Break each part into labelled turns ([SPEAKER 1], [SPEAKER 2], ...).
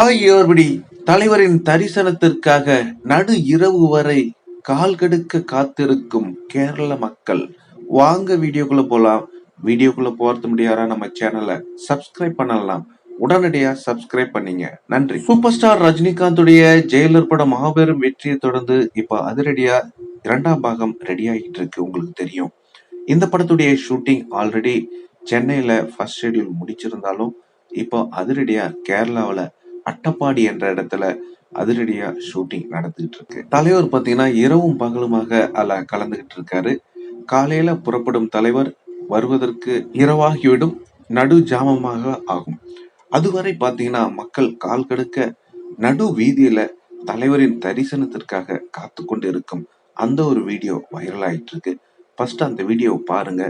[SPEAKER 1] ஆகியோர்படி தலைவரின் தரிசனத்திற்காக நடு இரவு வரை கால் கடுக்க காத்திருக்கும் கேரள மக்கள். வாங்க வீடியோக்குள்ள போலாம். வீடியோக்குள்ள போறது முடியாரா நம்ம சேனலை சப்ஸ்கிரைப் பண்ணலாம். உடனடியா சப்ஸ்கிரைப் பண்ணீங்க. நன்றி. சூப்பர் ஸ்டார் ரஜினிகாந்துடைய ஜெயிலர் படம் மாபெரும் வெற்றியை தொடர்ந்து இப்ப அதிரடியா இரண்டாம் பாகம் ரெடி ஆகிட்டு இருக்கு. உங்களுக்கு தெரியும். இந்த படத்துடைய ஷூட்டிங் ஆல்ரெடி சென்னையில ஃபர்ஸ்ட் ஷெடியூல் முடிச்சிருந்தாலும் இப்போ அதிரடியா கேரளாவில் அட்டப்பாடி என்ற இடத்துல அதிரடியா ஷூட்டிங் நடந்துகிட்டு இருக்கு தலைவர் பாத்தீங்கன்னா இரவும் பகலுமாக அல்ல கலந்துகிட்டு இருக்காரு காலையில புறப்படும் தலைவர் வருவதற்கு இரவாகிவிடும் நடு ஜாமமாக ஆகும். அதுவரை பாத்தீங்கன்னா மக்கள் கால் கடுக்க நடு வீதியில தலைவரின் தரிசனத்திற்காக காத்து கொண்டு இருக்கும் அந்த ஒரு வீடியோ வைரல் ஆயிட்டு இருக்கு ஃபர்ஸ்ட் அந்த வீடியோ பாருங்க.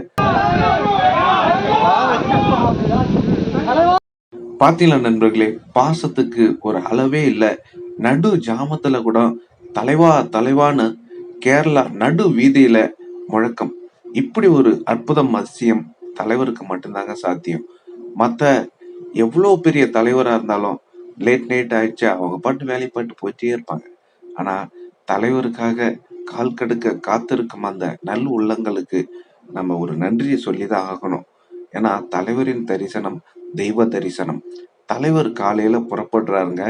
[SPEAKER 1] பார்த்தீங்களா நண்பர்களே? பாசத்துக்கு ஒரு அளவே இல்லை. நடு ஜாமத்தில் கூட தலைவா தலைவான்னு கேரளா நடு வீதியில முழக்கம். இப்படி ஒரு அற்புதம் அதிசயம் தலைவருக்கு மட்டும்தாங்க சாத்தியம். மற்ற எவ்வளோ பெரிய தலைவராக இருந்தாலும் லேட் நைட் ஆயிடுச்சு அவங்க பாட்டு வேலையை பாட்டு போயிட்டே இருப்பாங்க. ஆனால் தலைவருக்காக கால் கடுக்க காத்திருக்கும் அந்த நல் உள்ளங்களுக்கு நம்ம ஒரு நன்றியை சொல்லி தான் ஆகணும். ஏன்னா தலைவரின் தரிசனம் தெய்வ தரிசனம். தலைவர் காலையில புறப்படுறாருங்க.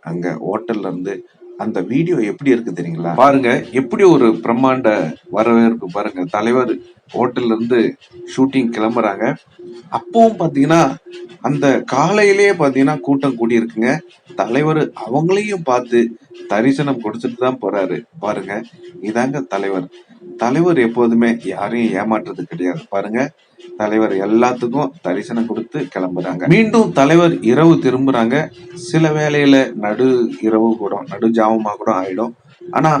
[SPEAKER 1] அங்க ஹோட்டல்ல இருந்து அந்த வீடியோ எப்படி இருக்கு தெரியுங்களா? பாருங்க. எப்படி ஒரு பிரம்மாண்ட வரவேற்பு பாருங்க. தலைவர் ஹோட்டல்ல இருந்து ஷூட்டிங் கிளம்புறாங்க. அப்பவும் பாத்தீங்கன்னா அந்த காலையிலேயே பாத்தீங்கன்னா கூட்டம் கூடி இருக்குங்க தலைவர் அவங்களையும் பார்த்து தரிசனம் கொடுத்துட்டு தான் போறாரு. பாருங்க. இதாங்க தலைவர். தலைவர் எப்போதுமே யாரையும் ஏமாற்றுறது கிடையாது. பாருங்க. தலைவர் எல்லாத்துக்கும் தரிசனம் கொடுத்து கிளம்புறாங்க. மீண்டும் தலைவர் இரவு திரும்புறாங்க. சில வேளையில நடு இரவு கூட நடு ஜாமமா கூட ஆயிடும். ஆனா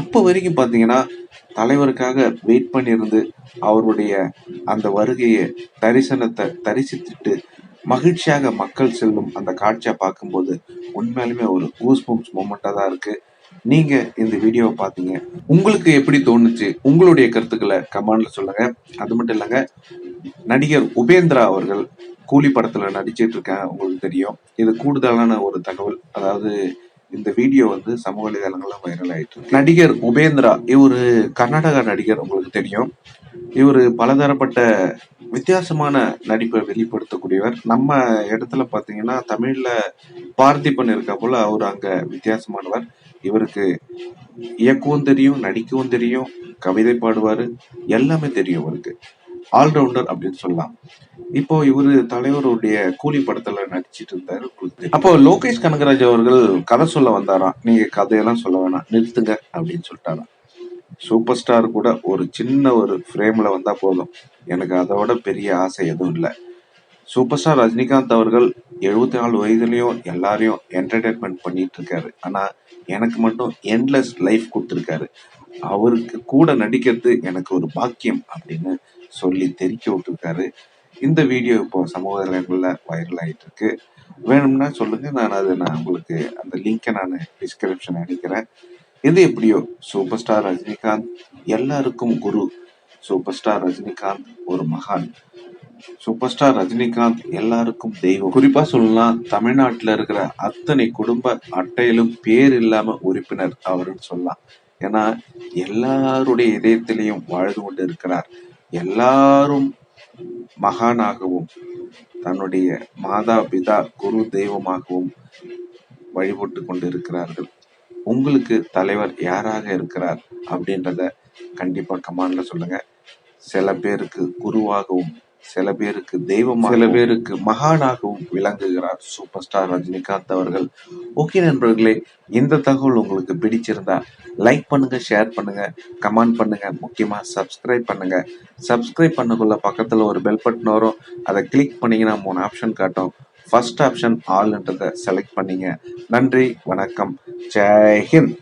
[SPEAKER 1] அப்ப வரைக்கும் பாத்தீங்கன்னா தலைவருக்காக வெயிட் பண்ணியிருந்து அவருடைய அந்த வருகையை தரிசனத்தை தரிசித்துட்டு மகிழ்ச்சியாக மக்கள் செல்லும் அந்த காட்சியை பார்க்கும்போது உண்மையாலுமே ஒரு கூஸ் பம்ப்ஸ் மூமெண்ட்டாக தான் இருக்கு. நீங்க இந்த வீடியோவை பார்த்தீங்க. உங்களுக்கு எப்படி தோணுச்சு? உங்களுடைய கருத்துக்களை கமெண்ட்ல சொல்லுங்க. அது மட்டும் இல்லைங்க நடிகர் உபேந்திரா அவர்கள் கூலி படத்துல நடிச்சிட்டு இருக்காங்க உங்களுக்கு தெரியும். இது கூடுதலான ஒரு தகவல். அதாவது இந்த வீடியோ வந்து சமூக வலைதளங்கள்ல வைரல் ஆயிட்டு இருக்கு. நடிகர் உபேந்திரா இவரு கர்நாடகா நடிகர் உங்களுக்கு தெரியும். இவரு பலதரப்பட்ட வித்தியாசமான நடிப்பை வெளிப்படுத்தக்கூடியவர். நம்ம இடத்துல பார்த்தீங்கன்னா தமிழ்ல பார்த்திபன் இருக்கா போல அவர் அங்க வித்தியாசமானவர். இவருக்கு இயக்கவும் தெரியும் நடிக்கவும் தெரியும் கவிதை பாடுவார் எல்லாமே தெரியும் இவருக்கு. ஆல்ரவுண்டர் அப்படின்னு சொல்லலாம். இப்போ இவரு தலைவருடைய கூலி படத்துல நடிச்சிட்டு இருந்தாரு அப்போ லோகேஷ் கனகராஜ் அவர்கள் கதை சொல்ல வந்தாராம். நீங்க கதையெல்லாம் சொல்ல வேணாம். நிறுத்துங்க அப்படின்னு சொல்லிட்டாராம். சூப்பர் ஸ்டார் கூட ஒரு சின்ன ஒரு ஃப்ரேம்ல வந்தா போதும். எனக்கு அதோட பெரிய ஆசை எதுவும் இல்லை. சூப்பர் ஸ்டார் ரஜினிகாந்த் அவர்கள் எழுபத்தி நாலு வயதுலயும் எல்லாரையும் என்டர்டைன்மெண்ட் பண்ணிட்டு இருக்காரு. ஆனா எனக்கு மட்டும் என்லெஸ் லைஃப் கொடுத்துருக்காரு. அவருக்கு கூட நடிக்கிறது எனக்கு ஒரு பாக்கியம் அப்படின்னு சொல்லி தெரிக்க விட்டுருக்காரு. இந்த வீடியோ இப்போ சமூக வலைதளங்கள்ல வைரல் ஆகிட்டு இருக்கு வேணும்னா சொல்லுங்க நான் அதை நான் உங்களுக்கு அந்த லிங்கை நான் டிஸ்கிரிப்ஷன் அனுப்பிக்கிறேன். எது எப்படியோ சூப்பர் ஸ்டார் ரஜினிகாந்த் எல்லாருக்கும் குரு சூப்பர் ஸ்டார் ரஜினிகாந்த் ஒரு மகான். சூப்பர் ஸ்டார் ரஜினிகாந்த் எல்லாருக்கும் தெய்வம். குறிப்பா சொல்லலாம் தமிழ்நாட்டில் இருக்கிற அத்தனை குடும்ப அட்டையிலும் பேர் இல்லாம உறுப்பினர் அவருன்னு சொல்லலாம். ஏன்னா எல்லாருடைய இதயத்திலையும் வாழ்ந்து கொண்டு இருக்கிறார் எல்லாரும் மகானாகவும் தன்னுடைய மாதா பிதா குரு தெய்வமாகவும் வழிபட்டு கொண்டிருக்கிறார்கள். உங்களுக்கு தலைவர் யாராக இருக்கிறார் அப்படின்றத கண்டிப்பா கமெண்ட்ல சொல்லுங்க. சில பேருக்கு குருவாகவும் சில பேருக்கு தெய்வம் சில பேருக்கு மகானாகவும் விளங்குகிறார் சூப்பர் ஸ்டார் ரஜினிகாந்த் அவர்கள். ஓகே நண்பர்களே இந்த தகவல் உங்களுக்கு பிடிச்சிருந்தா லைக் பண்ணுங்க ஷேர் பண்ணுங்க கமெண்ட் பண்ணுங்க முக்கியமா சப்ஸ்கிரைப் பண்ணுங்க. சப்ஸ்கிரைப் பண்ணக்குள்ள பக்கத்துல ஒரு பெல் பட்டன் வரும். அதை கிளிக் பண்ணீங்கன்னா மூணு ஆப்ஷன் காட்டும். ஃபர்ஸ்ட் ஆப்ஷன் ஆல்ன்றதை செலக்ட் பண்ணீங்க. நன்றி வணக்கம். ஜெய்ஹிந்த்